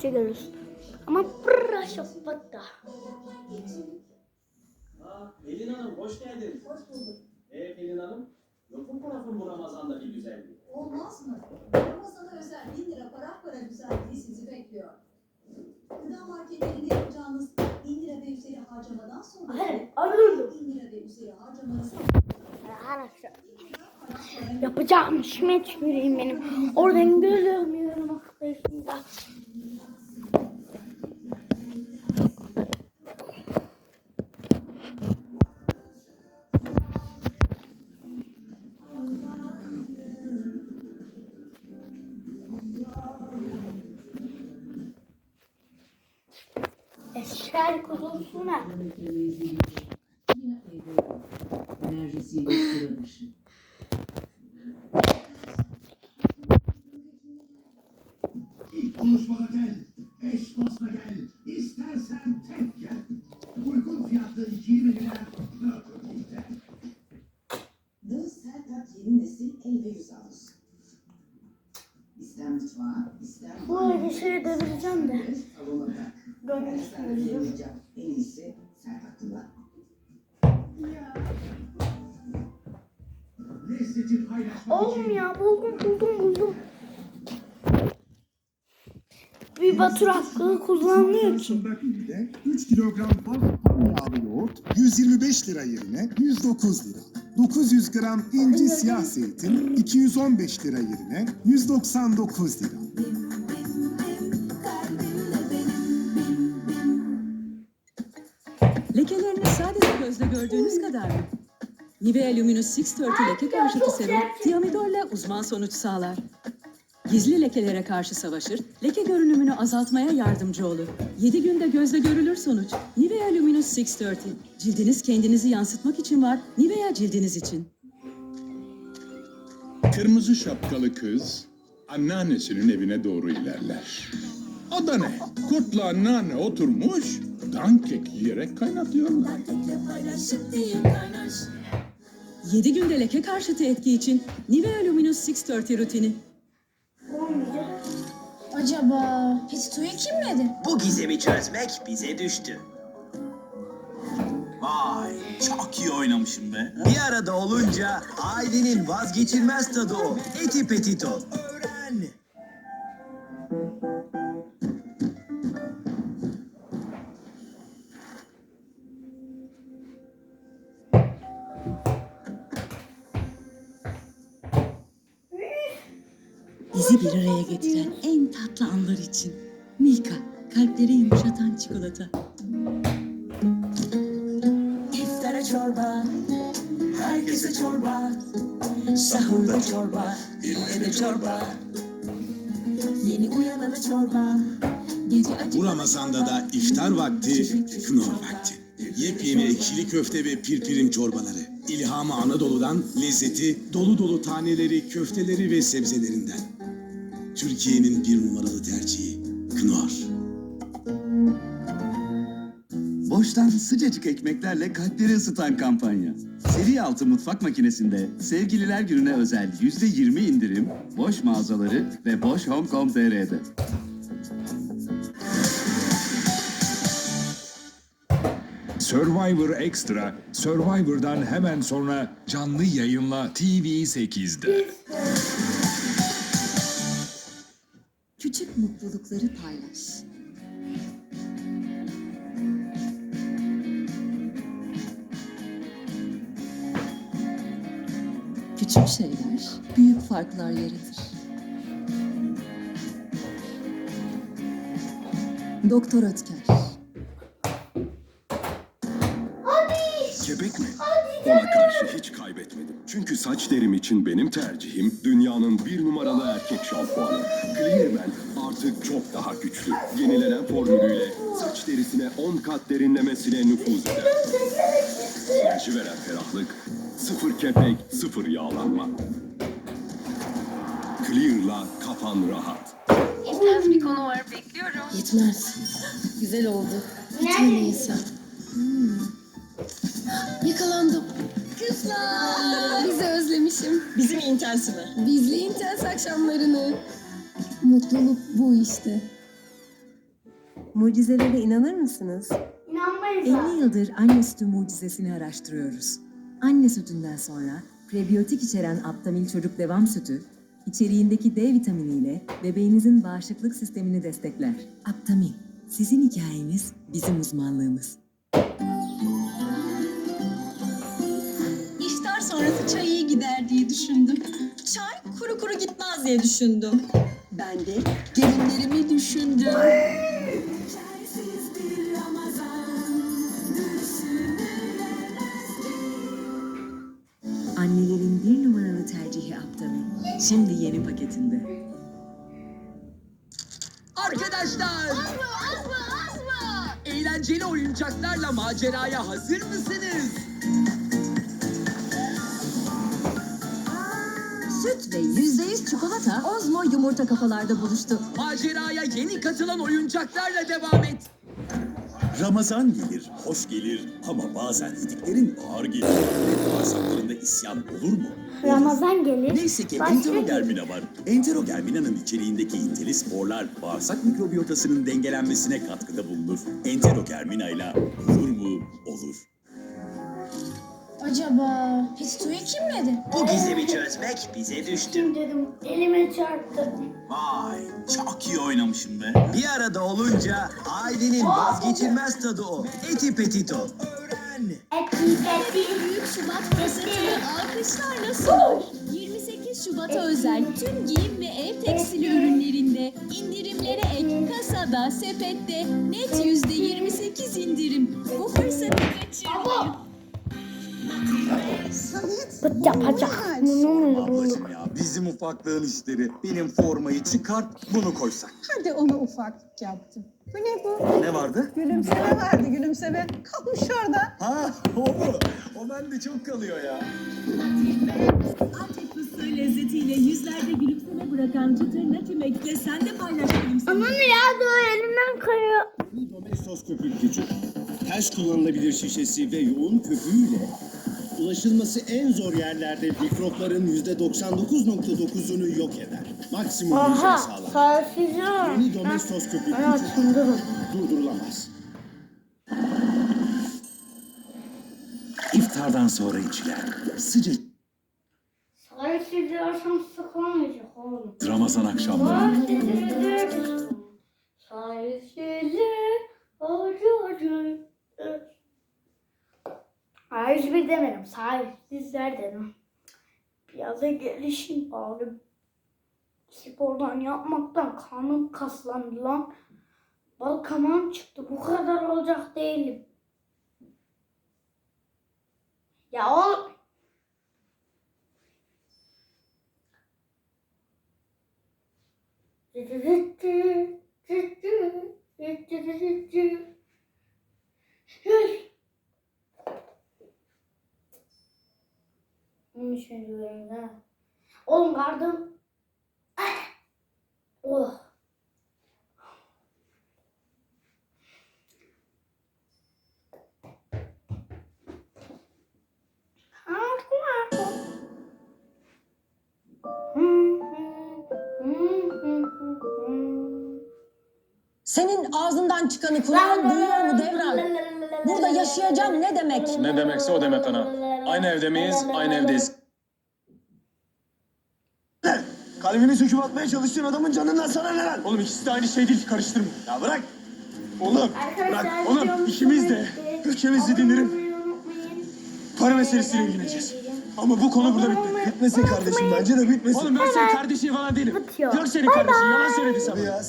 çekiyoruz. Ama pırra şapata. Aa, Pelin Hanım hoş geldin. Hoş bulduk. Ee Pelin Hanım, yok mu tarafın bu Ramazan'da bir güzellik? Olmaz mı? Ramazan'a özel 1000 lira para para güzelliği sizi bekliyor. Gıda marketlerinde yapacağınız 1000 lira ve üzeri harcamadan sonra Hayır, arıyorum. 1000 lira ve üzeri harcamanızı Arkadaşlar. Yapacağım işime tüküreyim benim. Oradan gözükmüyorum aslında. Eşer kuzusuna. enerjisiyle sıra dışı. Konuşmana gel, eş dostla gel, istersen tek gel. Uygun fiyatlı iki menüler Nötrling'de. The Sertat yeni nesil el ve yüz havlusu. İster mutfağa, ister Bu elbiseyi devireceğim de. Salona tak. Oğlum ya buldum buldum buldum. Bir Batur hakkı kullanmıyor ki. Sundakil'de 3 kilogram tam yağlı yoğurt 125 lira yerine 109 lira. 900 gram inci siyah zeytin 215 lira yerine 199 lira. Lekeleriniz sadece gözle gördüğünüz kadar mı? Nivea Luminous 630 leke karşıtı serum Thiamidolle uzman sonuç sağlar. Gizli lekelere karşı savaşır, leke görünümünü azaltmaya yardımcı olur. 7 günde gözle görülür sonuç. Nivea Luminous 630. Cildiniz kendinizi yansıtmak için var, Nivea cildiniz için. Kırmızı şapkalı kız anneannesinin evine doğru ilerler. O da ne? Kurtla anneanne oturmuş, dankek yiyerek kaynatıyorlar. 7 günde leke karşıtı etki için Nivea Luminous 630 rutini. Acaba Petito'yu kim yedi? Bu gizemi çözmek bize düştü. Vay çok iyi oynamışım be. Bir arada olunca ailenin vazgeçilmez tadı o. Eti Petito. Bizi bir araya getiren en tatlı anlar için. Milka, kalpleri yumuşatan çikolata. İftara çorba. Herkese çorba. Sahurda çorba. İlle çorba. Yeni uyanana çorba. Gece acı. Bu Ramazan'da da iftar vakti, kınor vakti. Yepyeni ekşili köfte ve pirpirim çorbaları. İlhamı Anadolu'dan, lezzeti dolu dolu taneleri, köfteleri ve sebzelerinden. Türkiye'nin bir numaralı tercihi, Knorr. Boştan sıcacık ekmeklerle kalpleri ısıtan kampanya. Seri altı mutfak makinesinde sevgililer gününe özel %20 indirim Boş mağazaları ve Boş Home.com.tr'de. Survivor Extra, Survivor'dan hemen sonra canlı yayınla TV8'de. Mutlulukları paylaş. Küçük şeyler büyük farklar yaratır. Doktor Ötker. Kebek mi? Ona karşı hiç kaybetmedim. Çünkü saç derim için benim tercihim dünyanın bir numaralı erkek şampuanı. Clearman artık çok daha güçlü. Yenilenen formülüyle saç derisine 10 kat derinlemesine nüfuz eder. Enerji veren ferahlık, sıfır kepek, sıfır yağlanma. Clear'la kafan rahat. İnternet bir konu var bekliyorum. Yetmez. Güzel oldu. Bir tane yesem. Hmm. Yakalandım. Kızlar. Bizi özlemişim. Bizim intensive. Bizli intens akşamlarını. Mutluluk bu işte. Mucizelere inanır mısınız? İnanmayız 50 ha. yıldır anne sütü mucizesini araştırıyoruz. Anne sütünden sonra prebiyotik içeren Aptamil çocuk devam sütü, içeriğindeki D vitaminiyle bebeğinizin bağışıklık sistemini destekler. Aptamil, sizin hikayeniz, bizim uzmanlığımız. İftar sonrası çay iyi gider diye düşündüm. Çay kuru kuru gitmez diye düşündüm. Ben de gelinlerimi düşündüm. Annelerin bir numaralı tercihi Aptamil. Şimdi yeni paketinde. Arkadaşlar! Azma azma azma. Eğlenceli oyuncaklarla maceraya hazır mısınız? Süt ve %100 çikolata Ozmo yumurta kafalarda buluştu. Maceraya yeni katılan oyuncaklarla devam et. Ramazan gelir, hoş gelir ama bazen yediklerin ağır gelir. Bağırsaklarında isyan olur mu? Ramazan gelir. Neyse ki Başka enterogermina var. Enterogermina'nın içeriğindeki intili sporlar bağırsak mikrobiyotasının dengelenmesine katkıda bulunur. Enterogermina ile olur mu? Olur. Acaba suyu kim yedi? Bu gizemi çözmek bize düştü. Dedim elime çarptı. Vay, çok iyi oynamışım be. Bir arada olunca ailenin vazgeçilmez tadı o. Eti petito. Öğren. Eti eti. Büyük Şubat fırsatını alkışlarla sunar. 28 Şubat'a özel tüm giyim ve ev tekstili ürünlerinde indirimlere ek kasada, sepette net %28 indirim. Bu fırsatı kaçırmayın. Bıt yapacak. Bunu mu bulduk? Ablacım ya bizim ufaklığın işleri. Benim formayı çıkart bunu koysak. Hadi onu ufaklık yaptım. Bu ne bu? Ne vardı? Gülümseme vardı gülümseme. Kalmış orada. Ha o mu? O bende çok kalıyor ya. Antep fıstığı lezzetiyle yüzlerde gülümseme bırakan çıtır Natimex'te sen de paylaş gülümseme. Aman ya dur elimden kayıyor. Domestos köpük gücü. Ters kullanılabilir şişesi ve yoğun köpüğüyle ulaşılması en zor yerlerde mikropların %99.9'unu yok eder. Maksimum Aha sağlar. sarsıcı. Yeni Domestos Ben gücü açıldım. durdurulamaz. İftardan sonra içilen sıcak Sarsıcı akşam sıkılmayacak oğlum. Ramazan akşamları. Sarsıcı. Sağ 101 demedim. Sağ 101'ler dedim. Biraz da gelişim abi. Spordan yapmaktan kanım kaslandı lan. Balkamam çıktı. Bu kadar olacak değilim. Ya oğlum. Dı. 13. bölümde. Oğlum gardım. Oh. Senin ağzından çıkanı kulağın duyuyor mu Devran? Burada yaşayacağım ne demek? Ne demekse o Demet Ana. Aynı evde miyiz? Aynı evdeyiz. Kalbini söküp atmaya çalıştığın adamın canından sana ne lan? Oğlum ikisi de aynı şey değil. Karıştırma. Ya bırak. Oğlum bırak. Oğlum işimiz de ülkemizi dinlerim. Para meselesiyle ilgileneceğiz. Ama bu konu burada bitmedi. Bitmesin kardeşim bence de bitmesin. Oğlum ben senin kardeşin falan değilim. Bitiyor. Yok senin kardeşin. Yalan söyledi sana. Ya